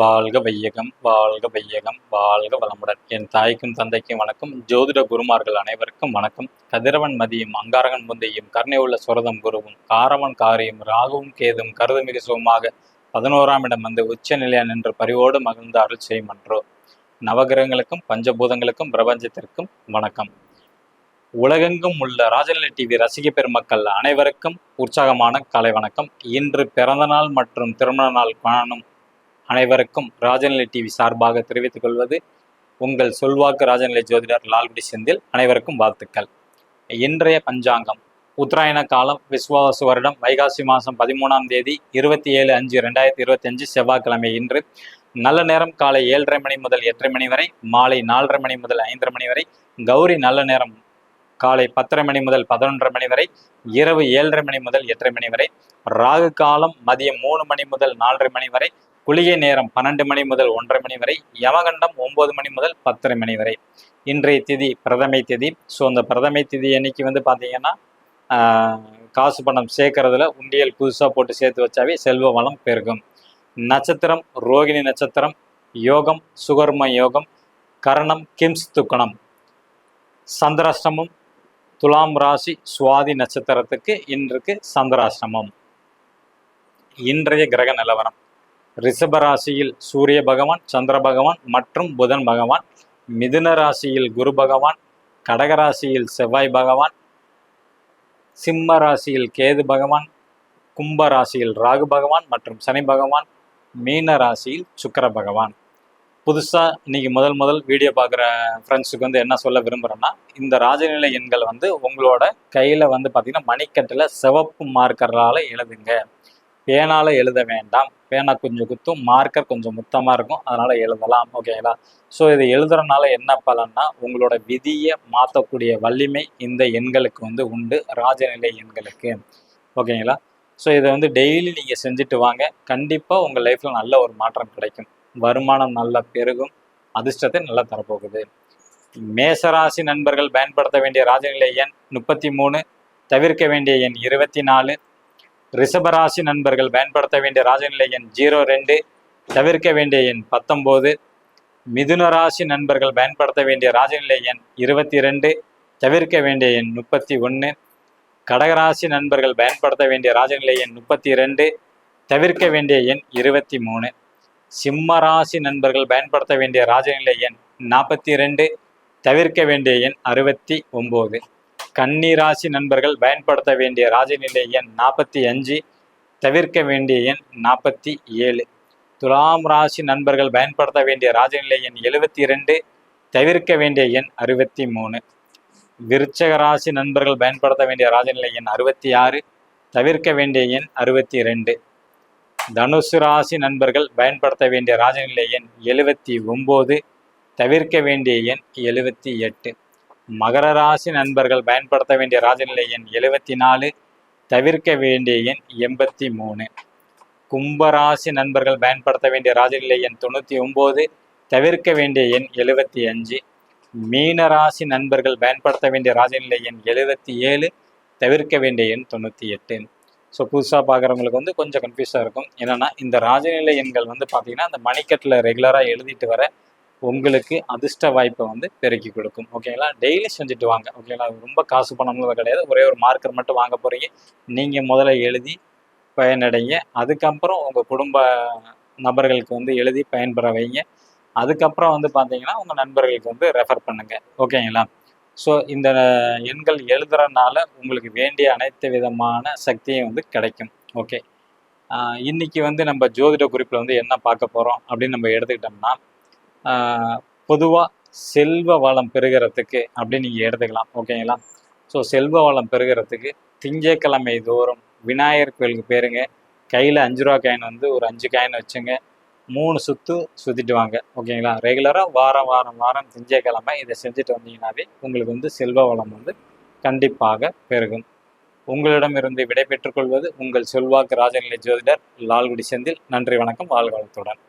வாழ்க வையகம் வாழ்க வையகம் வாழ்க வளமுடன். என் தாய்க்கும் தந்தைக்கும் வணக்கம். ஜோதிட குருமார்கள் அனைவருக்கும் வணக்கம். கதிரவன் மதியும் அங்காரகன் முந்தையும் கருணை உள்ள சுரதம் குருவும் காரவன் காரியும் ராகுவும் கேதும் கருதுமிகு சுகமாக பதினோராம் இடம் வந்து உச்ச நிலையா நின்று பரிவோடு மகிழ்ந்த அருள் செய்மன்றோ நவகிரகங்களுக்கும் பஞ்சபூதங்களுக்கும் பிரபஞ்சத்திற்கும் வணக்கம். உலகெங்கும் உள்ள ராஜநிலை டிவி ரசிக பெருமக்கள் அனைவருக்கும் உற்சாகமான காலை வணக்கம். இன்று பிறந்தநாள் மற்றும் திருமண நாள் காணும் அனைவருக்கும் ராஜநிலை டிவி சார்பாக தெரிவித்துக் கொள்வது உங்கள் சொல்வாக்கு ராஜநிலை ஜோதிடர் லால்குடி செந்தில். அனைவருக்கும் வாழ்த்துக்கள். இன்றைய பஞ்சாங்கம் உத்தராயண காலம் விஸ்வாசு வருடம் வைகாசி மாதம் பதிமூணாம் தேதி இருபத்தி ஏழு அஞ்சு ரெண்டாயிரத்தி இருபத்தி அஞ்சு செவ்வாய்க்கிழமை இன்று. நல்ல நேரம் காலை ஏழரை மணி முதல் எட்டரை மணி வரை மாலை நாலரை மணி முதல் ஐந்தரை மணி வரை கௌரி நல்ல நேரம் காலை பத்தரை மணி முதல் பதினொன்றரை மணி வரை இரவு ஏழரை மணி முதல் எட்டரை மணி வரை ராகு காலம் மதியம் மூணு மணி முதல் நாலரை மணி வரை குளிகை நேரம் பன்னெண்டு மணி முதல் ஒன்றரை மணி வரை யமகண்டம் ஒன்பது மணி முதல் பத்தரை மணி வரை. இன்றைய திதி பிரதமை திதி. ஸோ அந்த பிரதமை திதி அன்னைக்கு வந்து பார்த்தீங்கன்னா ஆஹ், காசு பணம் சேர்க்கறதுல உண்டியல் புதுசாக போட்டு சேர்த்து வச்சாவே செல்வ வளம் பெருகும். நட்சத்திரம் ரோகிணி நட்சத்திரம் யோகம் சுகர்ம யோகம் கரணம் கிம்ஸ் துக்கணம். சந்திராஷ்டமம் துலாம் ராசி சுவாதி நட்சத்திரத்துக்கு இன்றைக்கு சந்திராஷ்டமம். இன்றைய கிரக நிலவரம். ரிஷப ராசியில் சூரிய பகவான் சந்திர பகவான் மற்றும் புதன் பகவான் மிதுன ராசியில் குரு பகவான் கடக ராசியில் செவ்வாய் பகவான் சிம்ம ராசியில் கேது பகவான் கும்ப ராசியில் ராகு பகவான் மற்றும் சனி பகவான் மீன ராசியில் சுக்கர பகவான். புதுசாக இன்னைக்கு முதல் முதல் வீடியோ பார்க்குற ஃப்ரெண்ட்ஸுக்கு வந்து என்ன சொல்ல விரும்புகிறேன்னா இந்த ராஜநிலை எண்கள் வந்து உங்களோட கையில் வந்து பார்த்திங்கன்னா மணிக்கட்டில் சிவப்பு மார்க்கரால் எழுதுங்க. பேனால் எழுத வேண்டாம். பேனா கொஞ்சம் குத்தும் மார்க்கர் கொஞ்சம் முத்தமாக இருக்கும். அதனால் எழுதலாம் ஓகேங்களா ஸோ இதை எழுதுறதுனால என்ன பலன்னா உங்களோட விதியை மாற்றக்கூடிய வலிமை இந்த எண்களுக்கு வந்து உண்டு. ராஜநிலை எண்களுக்கு. ஓகேங்களா ஸோ இதை வந்து டெய்லி நீங்கள் செஞ்சுட்டு வாங்க. கண்டிப்பாக உங்கள் லைஃப்பில் நல்ல ஒரு மாற்றம் கிடைக்கும். வருமானம் நல்லா பெருகும். அதிர்ஷ்டத்தை நல்லா தரப்போகுது. மேசராசி நண்பர்கள் பயன்படுத்த வேண்டிய ராஜநிலை எண் முப்பத்தி மூணு. தவிர்க்க வேண்டிய எண் இருபத்தி நாலு. ரிஷபராசி நண்பர்கள் பயன்படுத்த வேண்டிய ராஜநிலை எண் ஜீரோ ரெண்டு தவிர்க்க வேண்டிய எண் பத்தொம்போது. மிதுன ராசி நண்பர்கள் பயன்படுத்த வேண்டிய ராஜநிலை எண் இருபத்தி ரெண்டு தவிர்க்க வேண்டிய எண் முப்பத்தி ஒன்று கடகராசி நண்பர்கள் பயன்படுத்த வேண்டிய ராஜநிலை எண் முப்பத்தி ரெண்டு தவிர்க்க வேண்டிய எண் இருபத்தி மூணு சிம்ம ராசி நண்பர்கள் பயன்படுத்த வேண்டிய ராஜநிலை எண் நாற்பத்தி ரெண்டு தவிர்க்க வேண்டிய எண் அறுபத்தி ஒம்பது. கன்னிராசி நண்பர்கள் பயன்படுத்த வேண்டிய ராஜநிலை எண் நாற்பத்தி அஞ்சு தவிர்க்க வேண்டிய எண் நாற்பத்தி ஏழு. துலாம் ராசி நண்பர்கள் பயன்படுத்த வேண்டிய ராஜநிலை எண் எழுபத்தி ரெண்டு தவிர்க்க வேண்டிய எண் அறுபத்தி மூணு. விருச்சக ராசி நண்பர்கள் பயன்படுத்த வேண்டிய ராஜநிலை எண் அறுபத்தி ஆறு தவிர்க்க வேண்டிய எண் அறுபத்தி ரெண்டு. தனுசு ராசி நண்பர்கள் பயன்படுத்த வேண்டிய ராஜநிலை எண் எழுபத்தி ஒம்பது தவிர்க்க வேண்டிய எண் எழுபத்தி எட்டு. மகர ராசி நண்பர்கள் பயன்படுத்த வேண்டிய ராஜநிலை எண் எழுபத்தி நாலு தவிர்க்க வேண்டிய எண் எண்பத்தி மூணு கும்பராசி நண்பர்கள் பயன்படுத்த வேண்டிய ராஜநிலை எண் தொண்ணூற்றி ஒம்பது தவிர்க்க வேண்டிய எண் எழுபத்தி அஞ்சு மீனராசி நண்பர்கள் பயன்படுத்த வேண்டிய ராஜநிலை எண் எழுபத்தி ஏழு தவிர்க்க வேண்டிய எண் தொண்ணூற்றி எட்டு ஸோ புதுசாக பார்க்குறவங்களுக்கு வந்து கொஞ்சம் கன்ஃபியூஸாக இருக்கும். என்னென்னா இந்த ராஜநிலை எண்கள் வந்து பார்த்தீங்கன்னா அந்த மணிக்கட்டில் ரெகுலராக எழுதிட்டு வர உங்களுக்கு அதிர்ஷ்ட வாய்ப்பை வந்து பெருக்கி கொடுக்கும். ஓகேங்களா டெய்லி செஞ்சுட்டு வாங்க. ஓகேங்களா ரொம்ப காசு பணம்லாம் கிடையாது. ஒரே ஒரு மார்க்கர் மட்டும் வாங்க போகிறீங்க நீங்கள் முதல்ல எழுதி பயனடைங்க. அதுக்கப்புறம் உங்கள் குடும்ப நபர்களுக்கு வந்து எழுதி பயன்பெற வைங்க. அதுக்கப்புறம் வந்து பார்த்தீங்கன்னா உங்கள் நண்பர்களுக்கு வந்து ரெஃபர் பண்ணுங்கள் ஓகேங்களா ஸோ இந்த எண்கள் எழுதுறதுனால உங்களுக்கு வேண்டிய அனைத்து விதமான சக்தியும் வந்து கிடைக்கும். ஓகே இன்னைக்கு வந்து நம்ம ஜோதிட குறிப்பில் வந்து என்ன பார்க்க போகிறோம் அப்படின்னு நம்ம எடுத்துக்கிட்டோம்னா பொதுவாக செல்வ வளம் பெறுகிறதுக்கு அப்படின்னு நீங்கள் எடுத்துக்கலாம் ஓகேங்களா? ஸோ செல்வ வளம் பெறுகிறதுக்கு திங்கட்கிழமை தோறும் விநாயகர் கோயிலுக்கு பேருங்க கையில் அஞ்சு ரூபா காயின் வந்து ஒரு அஞ்சு காயின் வச்சுங்க. மூணு சுத்து சுத்திட்டு வாங்க ஓகேங்களா? ரெகுலராக வாரம் வாரம் வாரம் திங்கக்கிழமை இதை செஞ்சுட்டு வந்தீங்கன்னாவே உங்களுக்கு வந்து செல்வ வளம் வந்து கண்டிப்பாக பெருகும். உங்களிடமிருந்து விடை பெற்றுக்கொள்வது உங்கள் செல்வாக்கு ராஜநிலை ஜோதிடர் லால்குடி செந்தில். நன்றி வணக்கம் வாழ்களத்துடன்